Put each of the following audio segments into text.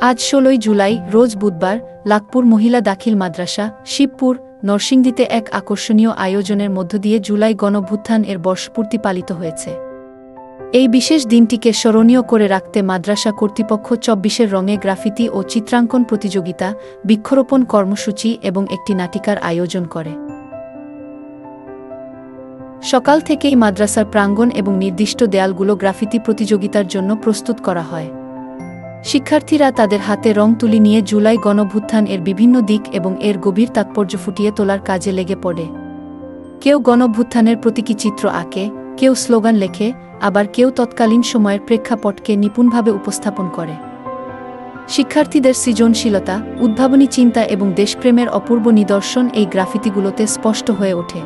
আজ ষোলোই জুলাই, রোজ বুধবার, লাকপুর মহিলা দাখিল মাদ্রাসা, শিবপুর, নরসিংদীতে এক আকর্ষণীয় আয়োজনের মধ্য দিয়ে জুলাই গণভুত্থান এর বর্ষপূর্তি পালিত হয়েছে। এই বিশেষ দিনটিকে স্মরণীয় করে রাখতে মাদ্রাসা কর্তৃপক্ষ চব্বিশের রঙে গ্রাফিতি ও চিত্রাঙ্কন প্রতিযোগিতা, বৃক্ষরোপণ কর্মসূচি এবং একটি নাটিকার আয়োজন করে। সকাল থেকেই মাদ্রাসার প্রাঙ্গণ এবং নির্দিষ্ট দেয়ালগুলো গ্রাফিতি প্রতিযোগিতার জন্য প্রস্তুত করা হয়। শিক্ষার্থীরা তাদের হাতে রং তুলি নিয়ে জুলাই গণভুত্থান এর বিভিন্ন দিক এবং এর গভীর তাৎপর্য ফুটিয়ে তোলার কাজে লেগে পড়ে। কেউ গণভুত্থানের প্রতীকী চিত্র আঁকে, কেউ স্লোগান লেখে, আবার কেউ তৎকালীন সময়ের প্রেক্ষাপটকে নিপুণভাবে উপস্থাপন করে। শিক্ষার্থীদের সৃজনশীলতা, উদ্ভাবনী চিন্তা এবং দেশপ্রেমের অপূর্ব নিদর্শন এই গ্রাফিতিগুলোতে স্পষ্ট হয়ে ওঠে।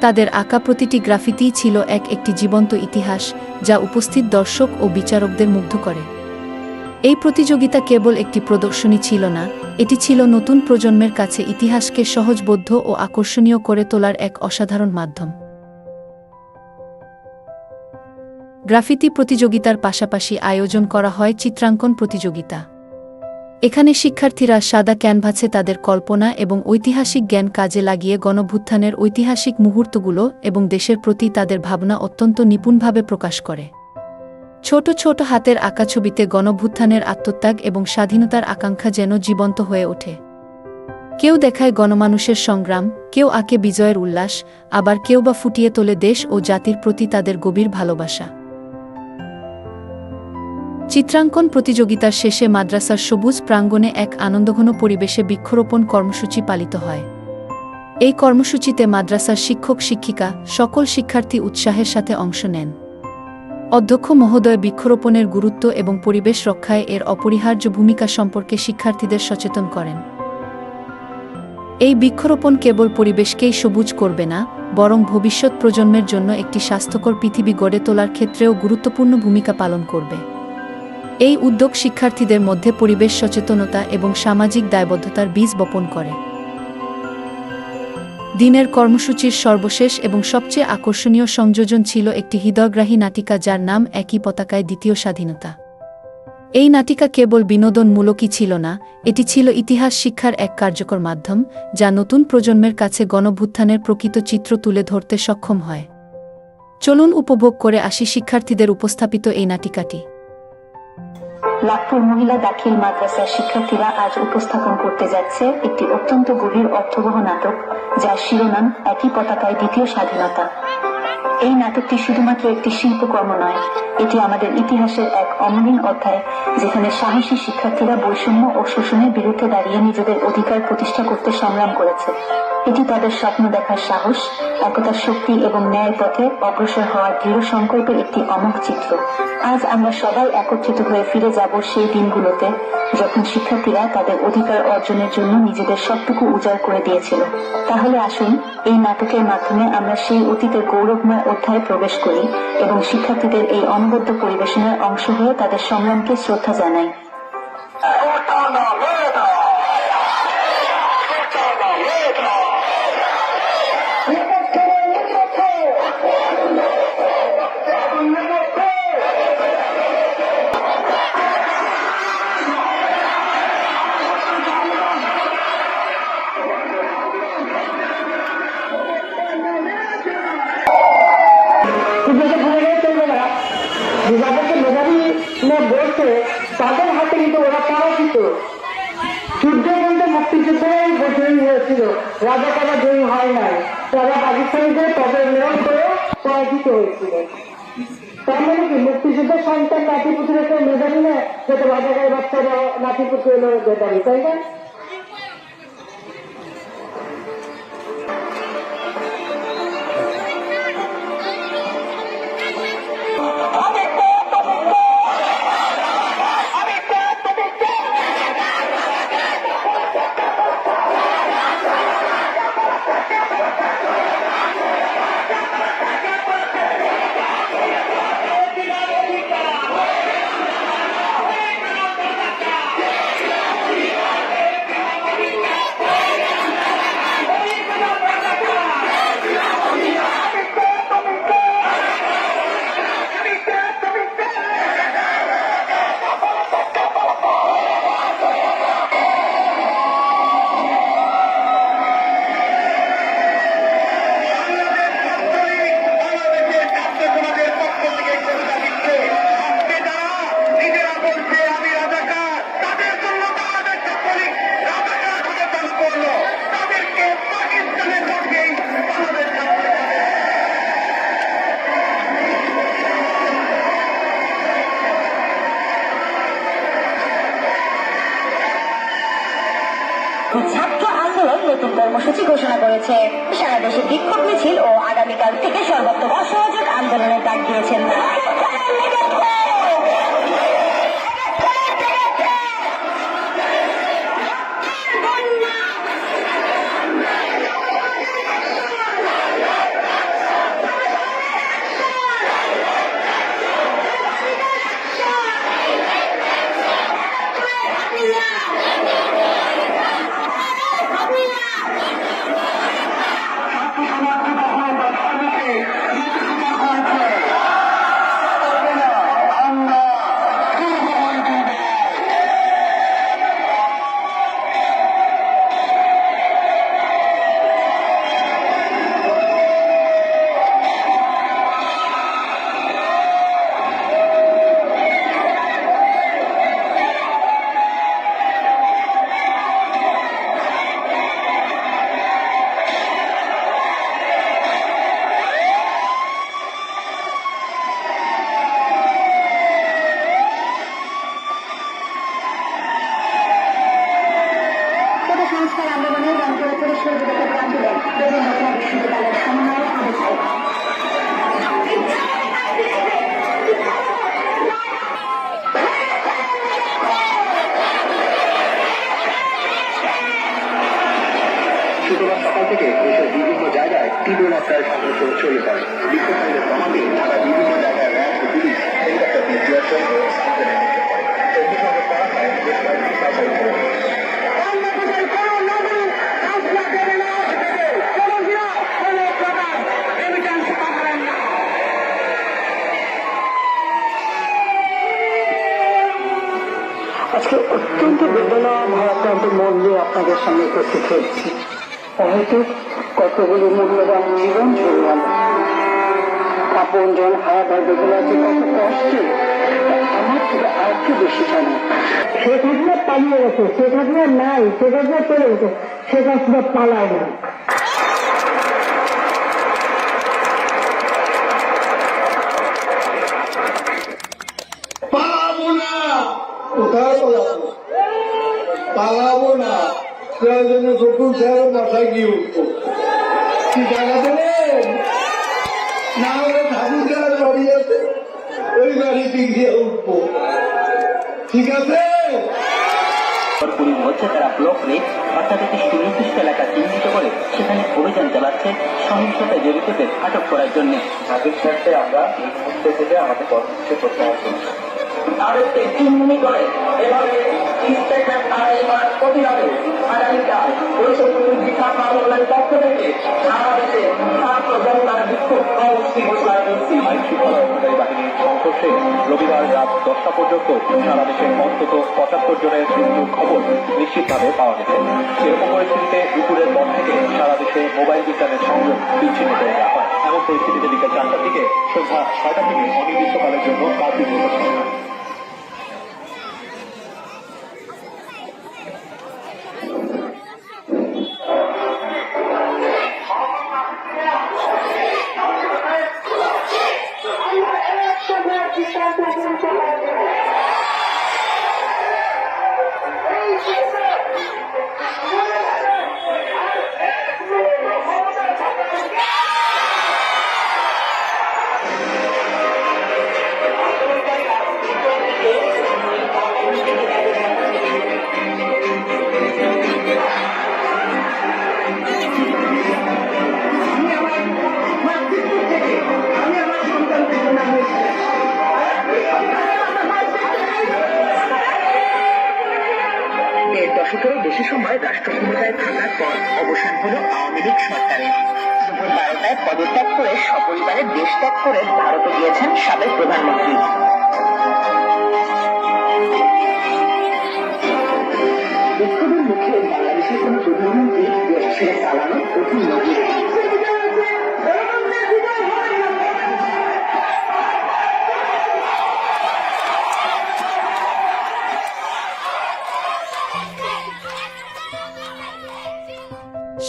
তাদের আঁকা প্রতিটি গ্রাফিতিই ছিল এক একটি জীবন্ত ইতিহাস যা উপস্থিত দর্শক ও বিচারকদের মুগ্ধ করে। এই প্রতিযোগিতা কেবল একটি প্রদর্শনী ছিল না, এটি ছিল নতুন প্রজন্মের কাছে ইতিহাসকে সহজবোধ্য ও আকর্ষণীয় করে তোলার এক অসাধারণ মাধ্যম। গ্রাফিতি প্রতিযোগিতার পাশাপাশি আয়োজন করা হয় চিত্রাঙ্কন প্রতিযোগিতা। এখানে শিক্ষার্থীরা সাদা ক্যানভাসে তাদের কল্পনা এবং ঐতিহাসিক জ্ঞান কাজে লাগিয়ে গণভুত্থানের ঐতিহাসিক মুহূর্তগুলো এবং দেশের প্রতি তাদের ভাবনা অত্যন্ত নিপুণভাবে প্রকাশ করে। ছোট ছোট হাতের আঁকা ছবিতে গণভুত্থানের আত্মত্যাগ এবং স্বাধীনতার আকাঙ্ক্ষা যেন জীবন্ত হয়ে ওঠে। কেউ দেখায় গণমানুষের সংগ্রাম, কেউ আঁকে বিজয়ের উল্লাস, আবার কেউ বা ফুটিয়ে তোলে দেশ ও জাতির প্রতি তাদের গভীর ভালোবাসা। চিত্রাঙ্কন প্রতিযোগিতার শেষে মাদ্রাসার সবুজ প্রাঙ্গণে এক আনন্দঘন পরিবেশে বৃক্ষরোপণ কর্মসূচি পালিত হয়। এই কর্মসূচিতে মাদ্রাসার শিক্ষক শিক্ষিকা সকল শিক্ষার্থী উৎসাহের সাথে অংশ নেন। অধ্যক্ষ মহোদয় বৃক্ষরোপণের গুরুত্ব এবং পরিবেশ রক্ষায় এর অপরিহার্য ভূমিকা সম্পর্কে শিক্ষার্থীদের সচেতন করেন। এই বৃক্ষরোপণ কেবল পরিবেশকেই সবুজ করবে না, বরং ভবিষ্যৎ প্রজন্মের জন্য একটি স্বাস্থ্যকর পৃথিবী গড়ে তোলার ক্ষেত্রেও গুরুত্বপূর্ণ ভূমিকা পালন করবে। এই উদ্যোগ শিক্ষার্থীদের মধ্যে পরিবেশ সচেতনতা এবং সামাজিক দায়বদ্ধতার বীজ বপন করে। দিনের কর্মসূচির সর্বশেষ এবং সবচেয়ে আকর্ষণীয় সংযোজন ছিল একটি হৃদয়গ্রাহী নাটিকা যার নাম একই পতাকায় দ্বিতীয় স্বাধীনতা। এই নাটিকা কেবল বিনোদনমূলকই ছিল না, এটি ছিল ইতিহাস শিক্ষার এক কার্যকর মাধ্যম, যা নতুন প্রজন্মের কাছে গণভুত্থানের প্রকৃত চিত্র তুলে ধরতে সক্ষম হয়। চলুন উপভোগ করে আসি শিক্ষার্থীদের উপস্থাপিত এই নাটিকাটি। লাখপুর মহিলা দাখিল মাদ্রাসার শিক্ষার্থীরা আজ উপস্থাপন করতে যাচ্ছে একটি অত্যন্ত গভীর অর্থবহ নাটক, যার শিরোনাম একই পতাকায় দ্বিতীয় স্বাধীনতা। এই নাটকটি শুধুমাত্র একটি শিল্পকর্ম নয়, এটি আমাদের ইতিহাসের এক অমলিন অধ্যায়, যেখানে সাহসী শিক্ষার্থীরা বৈষম্য ও শোষণের বিরুদ্ধে দাঁড়িয়ে নিজেদের অধিকার প্রতিষ্ঠা করতে সংগ্রাম করেছে। এটি তাদের স্বপ্ন দেখার সাহস, একতার শক্তি এবং ন্যায় পথে অগ্রসর হওয়ার দৃঢ় সংকল্পের একটি অমোঘ চিত্র। আজ আমরা সবাই একত্রিত হয়ে ফিরে যাব সেই দিনগুলোতে, যখন শিক্ষার্থীরা তাদের অধিকার অর্জনের জন্য নিজেদের সবটুকু উজাড় করে দিয়েছিল। তাহলে আসুন, এই নাটকের মাধ্যমে আমরা সেই অতীতের গৌরবময় অধ্যায়ে প্রবেশ করি এবং শিক্ষার্থীদের এই অনবদ্য পরিবেশনের অংশ হয়ে তাদের সংগ্রামকে শ্রদ্ধা জানাই। যুদ্ধে কিন্তু মুক্তিযুদ্ধের জয়ী হয়েছিল। রাজা তারা জয়ী হয় নাই। তারা পাকিস্তানিদের তাদের নিয়ম করে পরাজিত হয়েছিল। তার মানে কি? মুক্তিযুদ্ধের সন্তান নাতিপুত্রের কেউ মেধাবী না যেটা রাজাকার বাচ্চারা নাতিপুত্র হলো মেধাবী তাই না? নতুন কর্মসূচি ঘোষণা করেছে। সারা দেশে বিক্ষোভ মিছিল ও আগামীকাল থেকে সর্বাত্মক অসহযোগ আন্দোলনের ডাক দিয়েছেন। কোটা সকাল থেকে দেশের বিভিন্ন জায়গায় তীব্র মাত্রায় সংঘর্ষ ছড়িয়ে পড়ে। বিক্ষোভকারীদের কমাতে ঢাকা বিভিন্ন জায়গায় র্যাব ও পুলিশ হেলিকপ্টার দিয়ে অগ্নিসংযোগ করা হয় বেশ কয়েকটি সরকারি আজকে অত্যন্ত বেদনা ভারাক্রান্ত মন নিয়ে আপনাদের সামনে উপস্থিত হয়েছি। হয়তো কতগুলি মূল্যবান জীবন চলে গেল। আপন জন হারাবার বেদনা যে কত কষ্টে আমার থেকে আর একটু বেশি জানে। শেখ হাসিনা পালিয়ে গেছে শেখ হাসিনা নাই শেখ ঘটনা চলে গেছে, সে হাসিনা পালায় না ফকুল স্যারের গিয়ে উঠবো। কি জায়গা দেবেন না হলে ঠাকুর বাড়ি আছে ওই বাড়িতে গিয়ে উঠবো। ঠিক আছে? পুরীর মধ্যকারা ব্লক রেট অর্থাৎ একটি সুনির্দিষ্ট এলাকা চিহ্নিত করে সেখানে অভিযান চালাচ্ছে সহিংসতায় জড়িতদের আটক করার জন্য। স্বার্থে আমরা এই মুহূর্তে থেকে আমাদের কর্মসূচি প্রত্যাহার করছি চিহ্নি করে এভাবে স্টেটমেন্ট আদায় করার প্রতিবাদে আগামীকাল বৈষম্য বিখ্যাত আন্দোলনের পক্ষ থেকে সারা দেশে ছাত্র জনতার বিক্ষোভ কর্মসূচি ঘোষণা করছি। আইন শৃঙ্খলা রক্ষাকারী বাহিনীর সংঘর্ষে রবিবার রাত দশটা পর্যন্ত সারা দেশে অন্তত পঁচাত্তর জনের মৃত্যুর খবর নিশ্চিতভাবে পাওয়া গেছে। এরকম পরিস্থিতিতে দুপুরের পর থেকে সারা দেশে মোবাইল ইন্টারনেট সংযোগ বিচ্ছিন্ন করে দেওয়া হয়। এমন পরিস্থিতিতে বিকেল চারটার দিকে সন্ধ্যা ছয়টা থেকে অনির্দিষ্টকালের জন্য কার্ফিউ Aufmerksamkeit. সময় রাষ্ট্র ক্ষমতায় থাকার পর অবসান হল আওয়ামী লীগ সরকারের। দুপুর বারোটায় পদত্যাগ করে সপরিবারে দেশ ত্যাগ করে ভারতে গিয়েছেন সাবেক প্রধানমন্ত্রী। বিক্ষোভের মুখে বাংলাদেশের কোন প্রধানমন্ত্রী দেশ ছেড়ে পালানো কঠিন নদী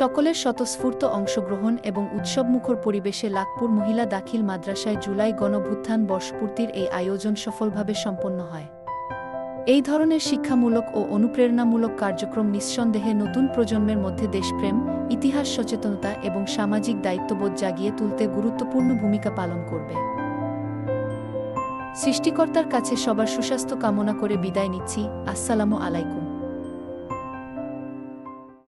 সকলের স্বতঃস্ফূর্ত অংশগ্রহণ এবং উৎসবমুখর পরিবেশে লাখপুর মহিলা দাখিল মাদ্রাসায় জুলাই গণভুত্থান বর্ষপূর্তির এই আয়োজন সফলভাবে সম্পন্ন হয়। এই ধরনের শিক্ষামূলক ও অনুপ্রেরণামূলক কার্যক্রম নিঃসন্দেহে নতুন প্রজন্মের মধ্যে দেশপ্রেম, ইতিহাস সচেতনতা এবং সামাজিক দায়িত্ববোধ জাগিয়ে তুলতে গুরুত্বপূর্ণ ভূমিকা পালন করবে। সৃষ্টিকর্তার কাছে সবার সুস্বাস্থ্য কামনা করে বিদায় নিচ্ছি। আসসালামু আলাইকুম।